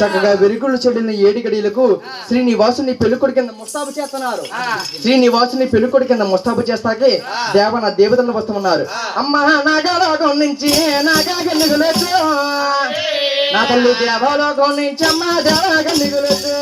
చక్కగా వెలుగులు చెడిన ఏడి గడియలకు శ్రీనివాసుని పెళ్ళికొడి కింద ముస్తాబు చేస్తున్నారు. శ్రీనివాసుని పెళ్ళికొడి కింద ముస్తాబు చేస్తాకే దేవన దేవతలను వస్తున్నారు. అమ్మ నాగలోకం నుంచి నా తల్లి దేవలోకం నుంచి అమ్మ దేవలోకం నిగులొచ్చు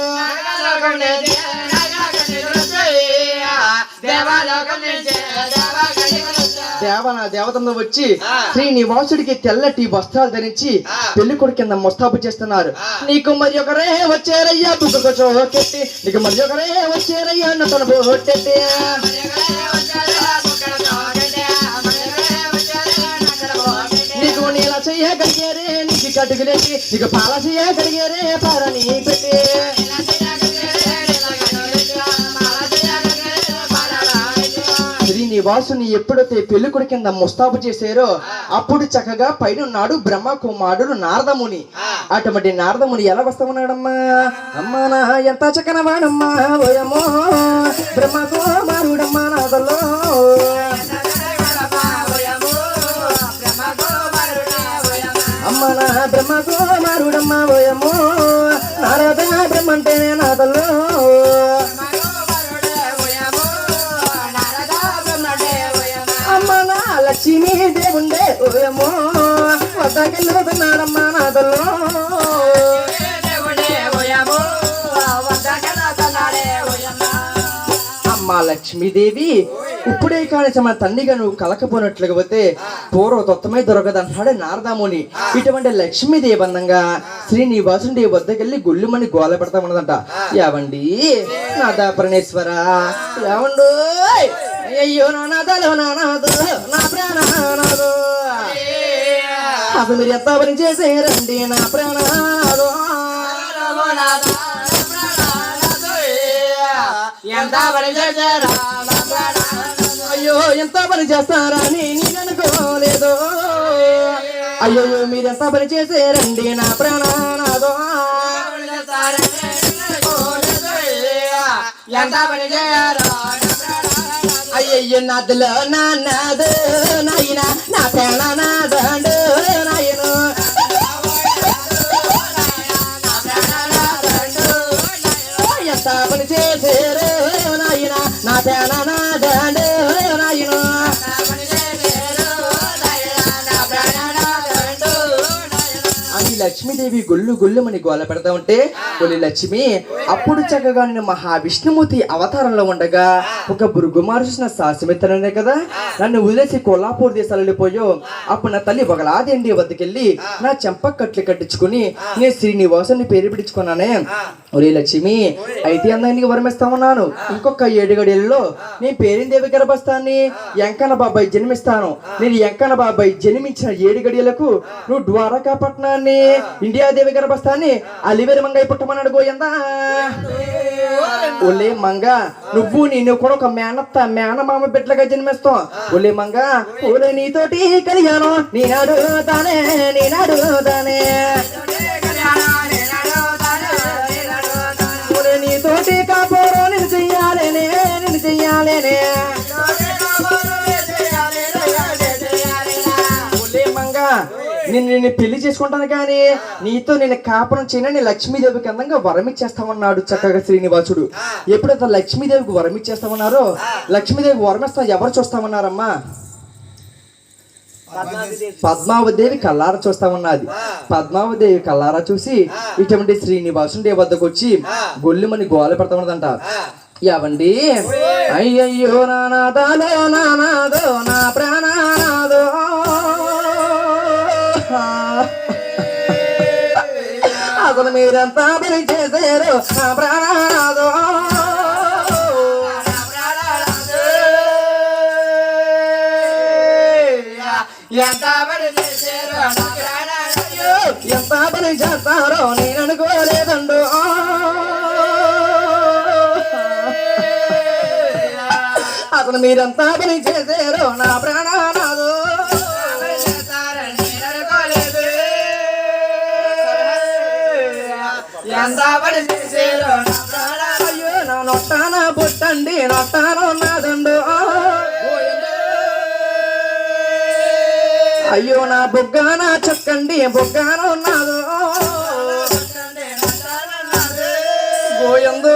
దేవన దేవతను వచ్చి శ్రీనివాసుడికి తెల్లటి వస్త్రాలు ధరించి పెళ్ళి కొడుకు కింద ముస్తాబు చేస్తున్నారు. నీకు మరి ఒకరే వచ్చారయ్యా బుగ్గకు చోకెట్టి నీకు మరి ఒకరే వచ్చారయ్యా నతను బోట్టెట్టి నీకు నీల చెయ్య కడిగేరే నీకు కటుకులేసి నీకు పాల చెయ్య కడిగేరే పారని శ్రీనివాసుని ఎప్పుడైతే పెళ్ళి కొడుకు కింద ముస్తాబు చేశారో అప్పుడు చక్కగా పైన ఉన్నాడు బ్రహ్మ కుమారుడు నారదముని అటువంటి నారదముని ఎలా వస్తామన్నాడమ్మా అమ్మా నా ఎంత చక్కన వాడమ్మా ఓయమ్మో బ్రహ్మ కుమారుడమ్మా నాదలో అమ్మ నా బ్రహ్మ కుమారుడమ్మా ఓయమ్మో. నారద బ్రహ్మంటేనే నాదలో దేవుండే ఓయమ్మో వద్దకెళ్ళుతున్నాడమ్మా నాదలో లక్ష్మీదేవి ఇప్పుడే కానీ మన తండ్రిగా నువ్వు కలకపోయినట్లుగా పోతే పూర్వ తొత్తమే దొరకదంటాడు నారదాముని. ఇటువంటి లక్ష్మీదేవి అందంగా శ్రీనివాసుని వద్దకెళ్ళి గుళ్ళుమని గోల పెడతా ఉన్నదంట ఏవండి? నాదా ప్రణేశ్వర ఏవండు అయ్యో నా నాదాలు నా నాదు నా ప్రాణనాదు. మీరు ఎంత పని చేసేరండి నా ప్రాణనాదు ఎంత పని చేశారా? అయ్యో ఎంత పని చేస్తారా నేను అనుకోలేదు. అయ్యో మీరు ఎంత పని చేసారండి నా ప్రాణనాదో ఎంత పని చేయరా అయ్యయ్యో నాదులో నా నాదు నాయన నా ప్రాణనాదండు నాయను నాయన నా లక్ష్మీదేవి గొల్లు గొల్లుమని గోల పెడతా ఉంటే కొలి లక్ష్మి అప్పుడు చక్కగా నేను మహావిష్ణుమూర్తి అవతారంలో ఉండగా ఒక బురుగు మార్చిన కదా? నన్ను వదిలేసి కొల్లాపూర్ దేశాలు వెళ్ళిపోయో అప్పుడు నా తల్లి ఒకలాదేండి వద్దకెళ్ళి నా చెంప కట్లు కట్టించుకుని నేను శ్రీనివాసుని పేరు పిడుచుకున్నానే ఒరే లక్ష్మి అయితే అందానికి వరమిస్తామన్నాను ఇంకొక ఏడు నేను పేరిన దేవి గర్భస్థాన్ని? ఎంకన్న బాబాయ్ జన్మిస్తాను. నేను ఎంకన్న బాబాయ్ జన్మించిన ఏడు గడియలకు నువ్వు ద్వారకా పట్టణాన్ని ఇండియా దేవి గర్భస్థాన్ని అలివేరు మంగయ్య పుట్టమన్నాడు గోయందా ఒలే మంగ నువ్వు నేను కూడా ఒక మేనత్త మేనమామ బిడ్డలుగా జన్మిస్తాం ఒలే మంగ ఓలే నీతోటి కలిగాను నేను అడుగుతానే నేను అడుగుతానే నీతోటి కాపోరు నేను నేను నిన్ను పెళ్ళి చేసుకుంటాను కానీ నీతో నేను కాపురం చేయనని లక్ష్మీదేవికి అందంగా వరం ఇచ్చేస్తామన్నాడు చక్కగా శ్రీనివాసుడు. ఎప్పుడైతే లక్ష్మీదేవికి వరం ఇచ్చేస్తామన్నారో లక్ష్మీదేవికి వరం ఇస్తా ఎవరు చూస్తామన్నారమ్మా? పద్మావదేవి కల్లారా చూస్తామన్నది. పద్మావదేవి కల్లారా చూసి ఇటువంటి శ్రీనివాసుని వద్దకు వచ్చి గొల్లుమని గోల పెడతామన్నదంట. యావండి అయ్యయ్యో నానాదాలో నానాదో నా ప్రాణానాదో అసలు మీరంతా పని చేశారు నా ప్రాణానాదో ఎంత పని చేశారు ఎంత పని చేస్తారో నేను అనుకోలేదండు. అసలు మీరంతా పని చేశారు నా ప్రాణానాదు పుట్టండి నొట్టాన నాదండు. అయ్యో నా బొగ్గాన చక్కండి బొగ్గాన ఉన్నాదు గోయందో.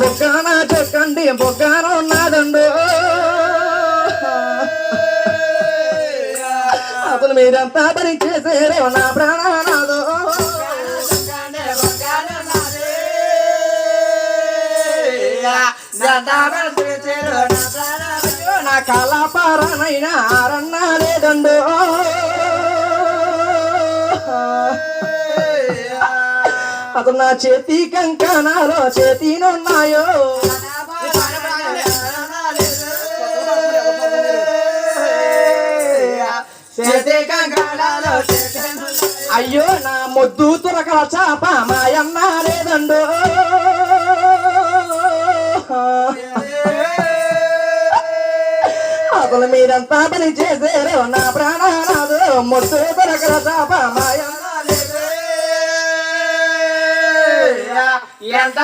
బొగ్గాన చక్కండి బొగ్గాన ఉన్నాదండు అతను మీరంతా భరించేసారు నా ప్రాణనాదు. నా కళాపారనైనా ఆరన్నా లేదండు అతను నా చేతి కంకణాలో చేతినున్నాయో చేతి కంగాళాలో చేతను అయ్యో నా మొద్దు తురకల చాప మాయన్న లేదండు అతను మీరంతా పని చేశారు నా ప్రాణాలు మొద్దు తురకల చాప ఎంత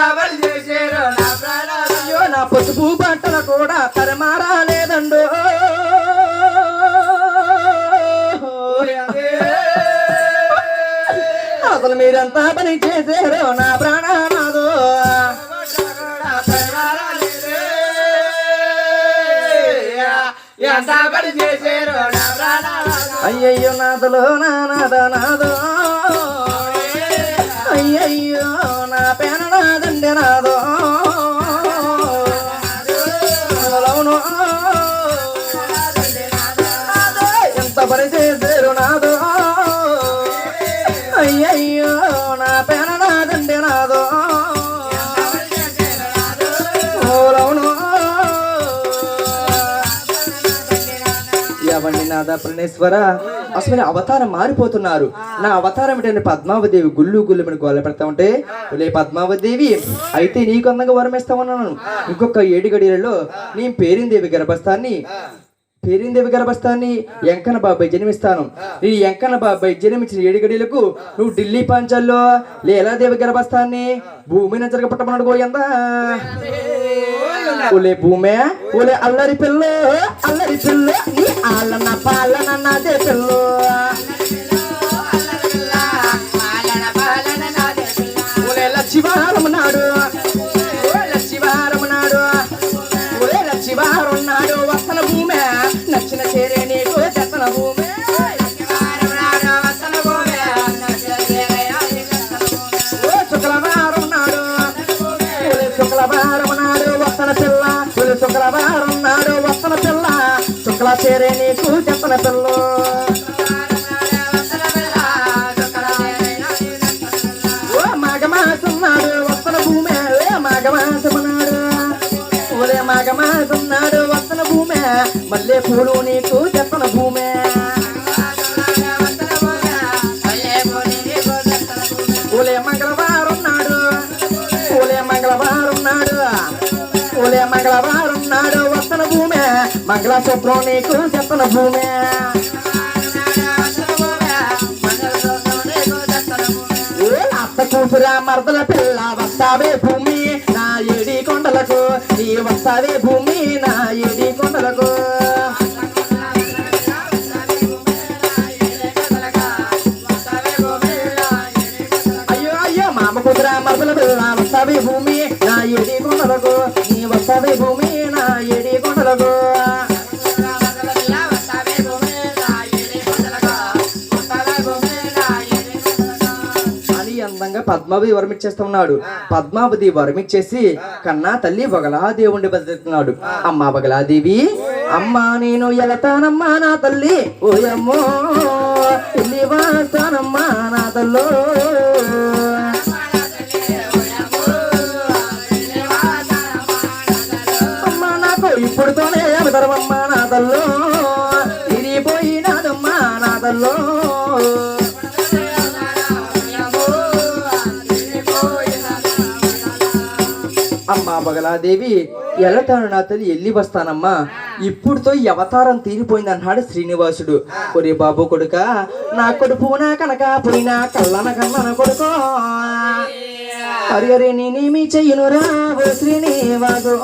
నా ప్రాణాలు. అయ్యో నా పసుపు బట్టలు కూడా తరమారా లేదండు అసలు మీరంతా పని చేశారు నా ప్రాణాలు. అయ్యయ్యో నాదలో నా నాద నాదో. అయ్యయ్యో. నాదా ప్రణేశ్వర అసలు అవతారం మారిపోతున్నారు. నా అవతారం ఏంటంటే పద్మావదేవి గుళ్ళు గుళ్ళు మీద గోల పెడతా ఉంటే లే పద్మావదేవి అయితే నీకు అందంగా వరమేస్తా ఉన్నాను. ఇంకొక ఏడు గడియలలో నేను పేరిందేవి గర్భస్థాన్ని పేరిందేవి గర్భస్థాన్ని ఎంకన్న బాబాయ్ జన్మిస్తాను. ఈ ఎంకన్న బాబాయ్ జన్మించిన ఏడుగడిలకు నువ్వు ఢిల్లీ పాంచాల్లో లేలాదేవి గర్భస్థాన్ని భూమిని జరగపట్టమన్నాడు గోయందా ఒలే భూమే ఒలే అల్లరి పిల్ల అల్లరి పిల్ల నీ ఆలన పాలన నాదే పిల్ల శుక్ల చేరే నీకు చెప్పన పిల్ల. ఓ మాఘమాసం నాడు వస్తన భూమే ఓ మాఘమాసం నాడు ఒరే వస్తన భూమే మల్లె పూలు నీకు చెప్పన భూమే. మంగళ సూత్రం నీకు చెప్పన భూమి. అత్త కూతురా మరదల పిల్ల వస్తావే భూమి నా ఏడి కొండలకు. నీ వస్తావే భూమి నా ఏడి కొండలకు. అయ్యో అయ్యో మామ కూతురా మరదల పిల్ల వస్తావే భూమి నా ఏడి కొండలకు. నీ వస్తావే భూమి అందంగా పద్మావతి వరమిచ్చేస్తా ఉన్నాడు పద్మావతి వరమిచ్చేసి కన్నా తల్లి బగలాదేవుండి బతుకుతున్నాడు అమ్మా బగలాదేవి అమ్మా నేను ఎలతానమ్మా నా తల్లి. ఓయమ్మో ఇల్లి వాస్తానమ్మా నా తల్లో. అమ్మా నాకు ఇప్పుడుతోనే అవతరమమ్మా నా తల్లో. ఇది పోయినాదమ్మా నా తల్లో. అమ్మా బగలాదేవి ఎల్లతాను నా తల్లి వెళ్ళి వస్తానమ్మా. ఇప్పుడుతో ఈ అవతారం తీరిపోయింది అన్నాడు శ్రీనివాసుడు. ఒరే బాబు కొడుక నా కొడుపు నా కనక పోయినా కళ్ళన కన్నన కొడుకో. హరి నేనేమి చెయ్యను రావు శ్రీనివాసు.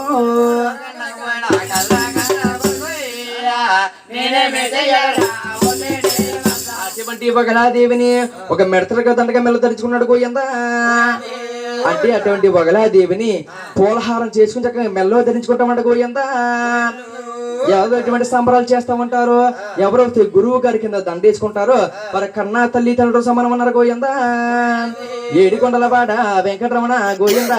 నేనేమి నేనేమే మంద. అటువంటి వగలాదేవిని ఒక మెడతలుగా దండగా మెల్ల ధరించుకున్నాడు గోయందా అంటే అటువంటి వగలాదేవిని పూలహారం చేసుకుని చక్కగా మెల్లో ధరించుకుంటామంట గోయందా ఎవరో ఎటువంటి సంబరాలు చేస్తా ఉంటారు? ఎవరైతే గురువు గారి కింద దండేసుకుంటారో? వారి కన్నా తల్లి తండ్రులు సమానం అన్నారు గోయందా ఏడికొండల వాడ వెంకటరమణ గోయందా